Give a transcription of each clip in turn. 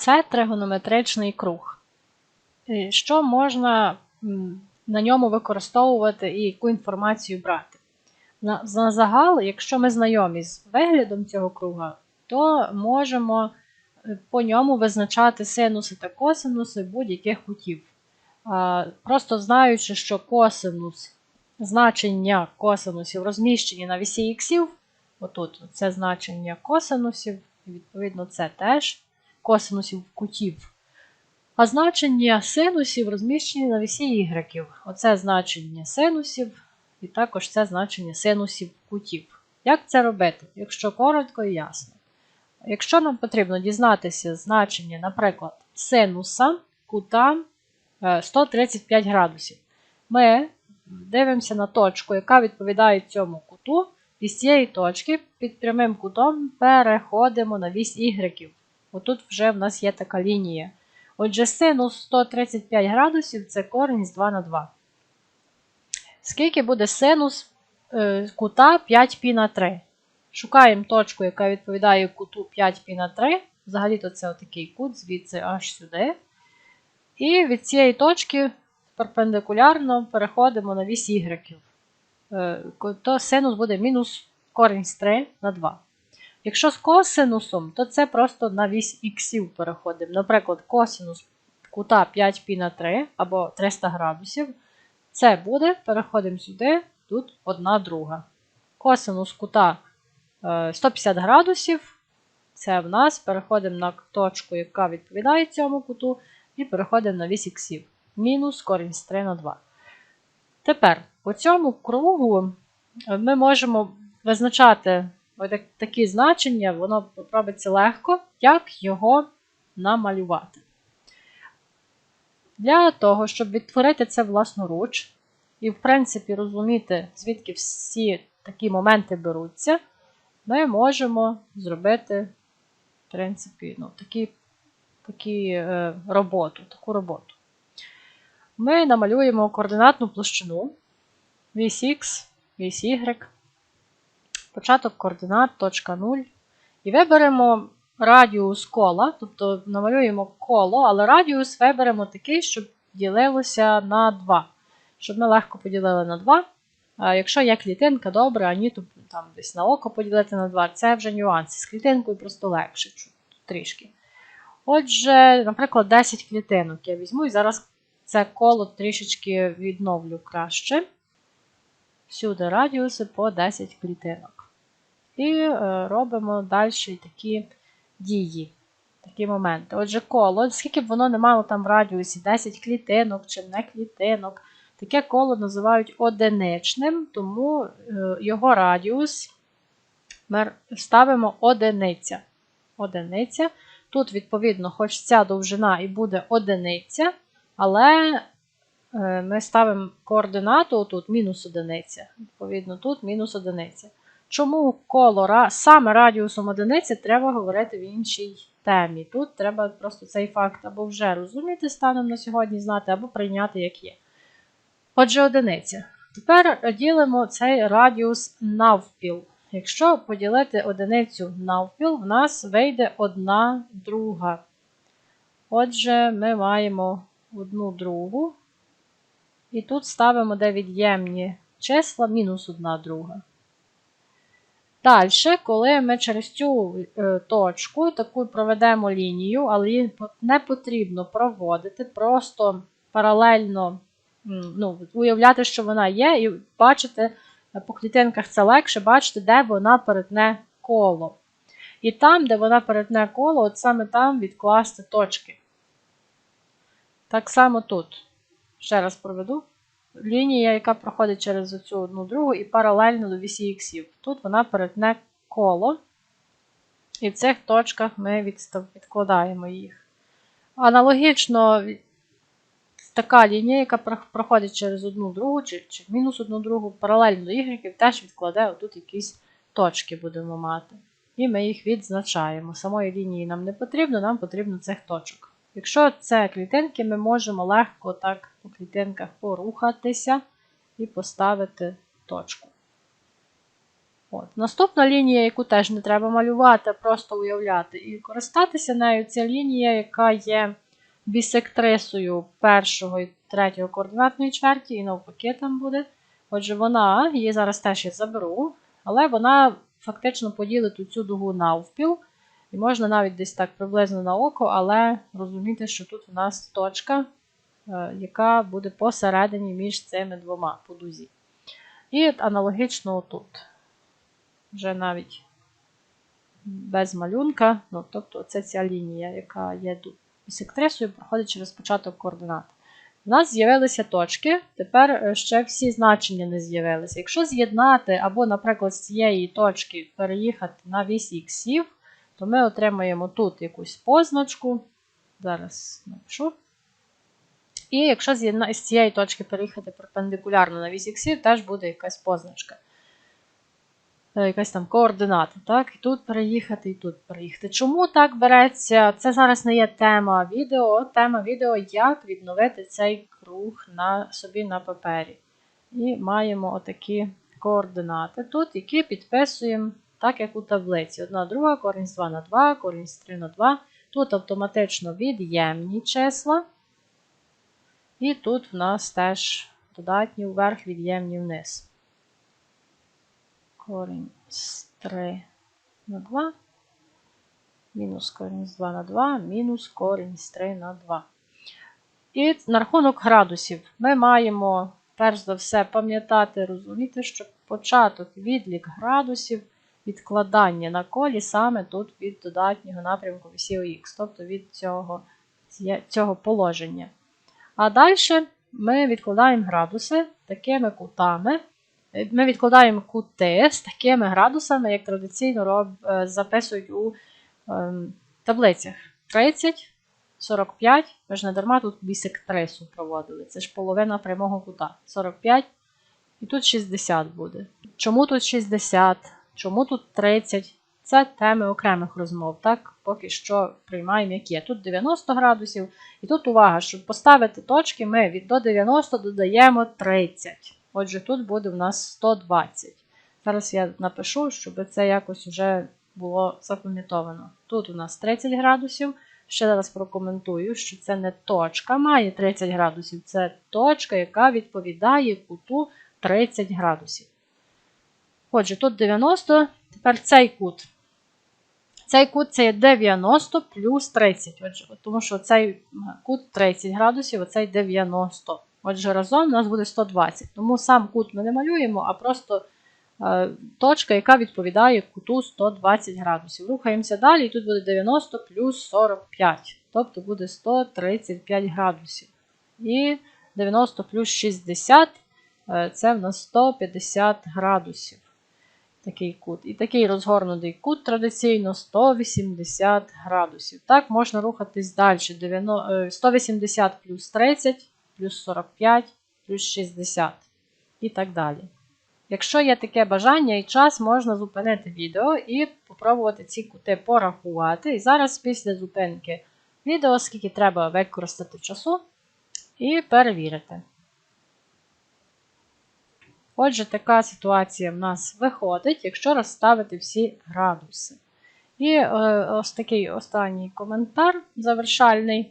Це тригонометричний круг. Що можна на ньому використовувати і яку інформацію брати? На, загал, якщо ми знайомі з виглядом цього круга, то можемо е, по ньому визначати синуси та косинуси будь-яких кутів. Просто знаючи, що косинус, значення косинусів розміщені на вісі іксів, отут це значення косинусів, і відповідно це теж косинусів кутів. А значення синусів розміщені на вісі ігреків. Оце значення синусів, і також це значення синусів кутів. Як це робити? Якщо коротко і ясно. Якщо нам потрібно дізнатися значення, наприклад, синуса кута е, 135 градусів, ми дивимося на точку, яка відповідає цьому куту, і з цієї точки під прямим кутом переходимо на вісь ігреків. Отут вже в нас є така лінія. Отже, синус 135 градусів це корінь з 2 на 2. Скільки буде синус е, кута 5π на 3? Шукаємо точку, яка відповідає куту 5π на 3. Взагалі-то це отакий кут, звідси аж сюди. І від цієї точки перпендикулярно переходимо на вісь ігреків. Е, То синус буде мінус корінь з 3 на 2. Якщо з косинусом, то це просто на вісь іксів переходимо. Наприклад, косинус кута 5π на 3 або 300 градусів. Це буде, переходимо сюди, тут одна друга. Косинус кута е, 150 градусів. Це в нас переходимо на точку, яка відповідає цьому куту, і переходимо на вісь іксів. Мінус корінь з 3 на 2. Тепер по цьому кругу ми можемо визначати ось такі значення, воно робиться легко, як його намалювати. Для того, щоб відтворити це власноруч, і, в принципі, розуміти, звідки всі такі моменти беруться, ми можемо зробити, в принципі, ну, такі, такі, е, роботу, таку роботу. Ми намалюємо координатну площину вісь Х, вісь Y, початок координат, точка 0. І виберемо радіус кола, тобто намалюємо коло, але радіус виберемо такий, щоб ділилося на 2. Щоб ми легко поділили на 2. А якщо є клітинка, добре, а ні, то там десь на око поділити на 2. Це вже нюанси. З клітинкою просто легше трішки. Отже, наприклад, 10 клітинок я візьму і зараз це коло трішечки відновлю краще. Всюди радіуси по 10 клітинок. І е, робимо далі такі дії, такі моменти. Отже, коло, скільки б воно не мало там в радіусі 10 клітинок чи не клітинок, таке коло називають одиничним, тому е, його радіус ми ставимо одиниця. одиниця. Тут, відповідно, хоч ця довжина і буде одиниця, але е, ми ставимо координату тут мінус одиниця. Відповідно, тут мінус одиниця. Чому коло саме радіусом одиниці треба говорити в іншій темі? Тут треба просто цей факт або вже розуміти станом на сьогодні знати, або прийняти як є. Отже, одиниця. Тепер ділимо цей радіус навпіл. Якщо поділити одиницю навпіл, в нас вийде одна друга. Отже, ми маємо одну другу. І тут ставимо де від'ємні числа мінус одна друга. Далі, коли ми через цю е, точку таку проведемо лінію, але її не потрібно проводити, просто паралельно ну, уявляти, що вона є, і бачити по клітинках це легше, бачити, де вона перетне коло. І там, де вона перетне коло, от саме там відкласти точки. Так само тут. Ще раз проведу. Лінія, яка проходить через цю одну другу і паралельно до вісі іксів. Тут вона перетне коло, і в цих точках ми відкладаємо їх. Аналогічно, така лінія, яка проходить через одну другу, чи, чи мінус одну другу, паралельно до ігреків, теж відкладе отут якісь точки будемо мати. І ми їх відзначаємо. Самої лінії нам не потрібно, нам потрібно цих точок. Якщо це клітинки, ми можемо легко так по клітинках порухатися і поставити точку. От. Наступна лінія, яку теж не треба малювати, просто уявляти і користатися нею, це лінія, яка є бісектрисою першого і третього координатної чверті, і навпаки там буде. Отже, вона, її зараз теж я заберу, але вона фактично поділить цю дугу навпіл. І можна навіть десь так приблизно на око, але розуміти, що тут у нас точка, е, яка буде посередині між цими двома по дузі. І аналогічно тут. Вже навіть без малюнка, ну, тобто це ця лінія, яка є бісектрисою, проходить через початок координат. У нас з'явилися точки, тепер е, ще всі значення не з'явилися. Якщо з'єднати або, наприклад, з цієї точки переїхати на вісь іксів, то ми отримаємо тут якусь позначку. Зараз напишу. І якщо з цієї точки переїхати перпендикулярно на вісь іксів, теж буде якась позначка. Е, Якась там координата. так? І тут переїхати, і тут переїхати. Чому так береться? Це зараз не є тема відео. Тема відео, як відновити цей круг на собі на папері. І маємо отакі координати тут, які підписуємо так як у таблиці. 1, друга, корінь з 2 на 2, корінь з 3 на 2. Тут автоматично від'ємні числа. І тут в нас теж додатні вверх, від'ємні вниз. Корінь з 3 на 2. Мінус корінь з 2 на 2, мінус корінь з 3 на 2. І на рахунок градусів ми маємо, перш за все, пам'ятати, розуміти, що початок відлік градусів відкладання на колі саме тут від додатнього напрямку вісів Х, тобто від цього, цього положення. А далі ми відкладаємо градуси такими кутами. Ми відкладаємо кути з такими градусами, як традиційно роб, е, записують у е, таблицях 30, 45. Ми ж не дарма тут бісектрису проводили. Це ж половина прямого кута. 45 і тут 60 буде. Чому тут 60? Чому тут 30? Це теми окремих розмов. Так, поки що приймаємо як є. Тут 90 градусів. І тут увага, щоб поставити точки, ми від до 90 додаємо 30. Отже, тут буде в нас 120. Зараз я напишу, щоб це якось вже було запам'ятовано. Тут у нас 30 градусів. Ще зараз прокоментую, що це не точка має 30 градусів, це точка, яка відповідає куту 30 градусів. Отже, тут 90, тепер цей кут. Цей кут це є 90 плюс 30. Отже, Тому що цей кут 30 градусів, оцей 90. Отже, разом у нас буде 120. Тому сам кут ми не малюємо, а просто е, точка, яка відповідає куту 120 градусів. Рухаємося далі, і тут буде 90 плюс 45. Тобто буде 135 градусів. І 90 плюс 60 е, це в нас 150 градусів такий кут. І такий розгорнутий кут традиційно 180 градусів. Так, можна рухатись далі. 180 плюс 30, плюс 45, плюс 60 і так далі. Якщо є таке бажання і час, можна зупинити відео і спробувати ці кути порахувати. І зараз, після зупинки відео, скільки треба використати часу, і перевірити. Отже, така ситуація в нас виходить, якщо розставити всі градуси. І е, ось такий останній коментар завершальний. Е,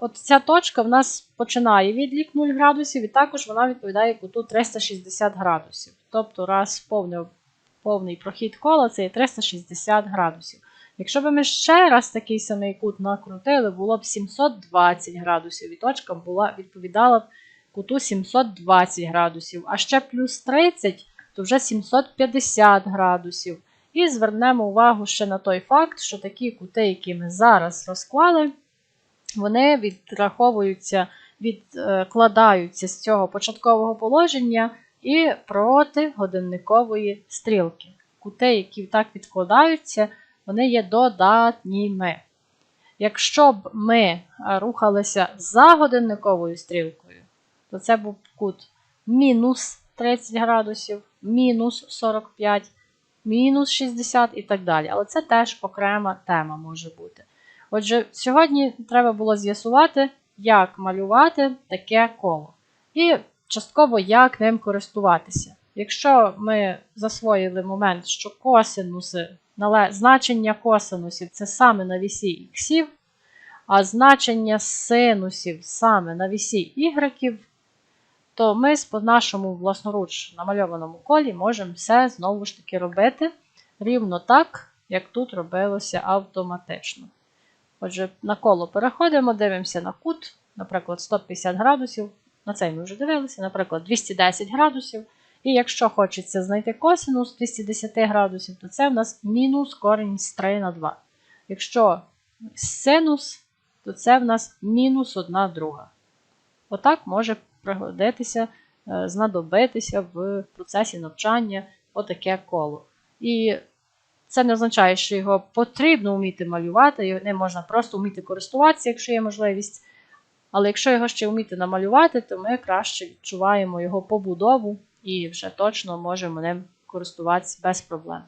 от Ця точка в нас починає відлік 0 градусів, і також вона відповідає куту 360 градусів. Тобто, раз повний, повний прохід кола це є 360 градусів. Якщо б ми ще раз такий самий кут накрутили, було б 720 градусів, і точка була, відповідала б куту 720 градусів, а ще плюс 30, то вже 750 градусів. І звернемо увагу ще на той факт, що такі кути, які ми зараз розклали, вони відраховуються, відкладаються з цього початкового положення і проти годинникової стрілки. Кути, які так відкладаються, вони є додатніми. Якщо б ми рухалися за годинниковою стрілкою, то це був кут мінус 30 градусів, мінус 45, мінус 60 і так далі. Але це теж окрема тема може бути. Отже, сьогодні треба було з'ясувати, як малювати таке коло. І частково як ним користуватися. Якщо ми засвоїли момент, що косинуси, значення косинусів це саме на вісі іксів, а значення синусів саме на вісі ігреків, то ми по нашому власноруч намальованому колі можемо все знову ж таки робити рівно так, як тут робилося автоматично. Отже, на коло переходимо, дивимося на кут, наприклад, 150 градусів. На цей ми вже дивилися, наприклад, 210 градусів. І якщо хочеться знайти косинус 210 градусів, то це в нас мінус корінь з 3 на 2. Якщо синус, то це в нас мінус 1 друга. Отак може пригодитися, е, знадобитися в процесі навчання отаке коло. І це не означає, що його потрібно вміти малювати, його не можна просто вміти користуватися, якщо є можливість. Але якщо його ще вміти намалювати, то ми краще відчуваємо його побудову і вже точно можемо ним користуватися без проблем.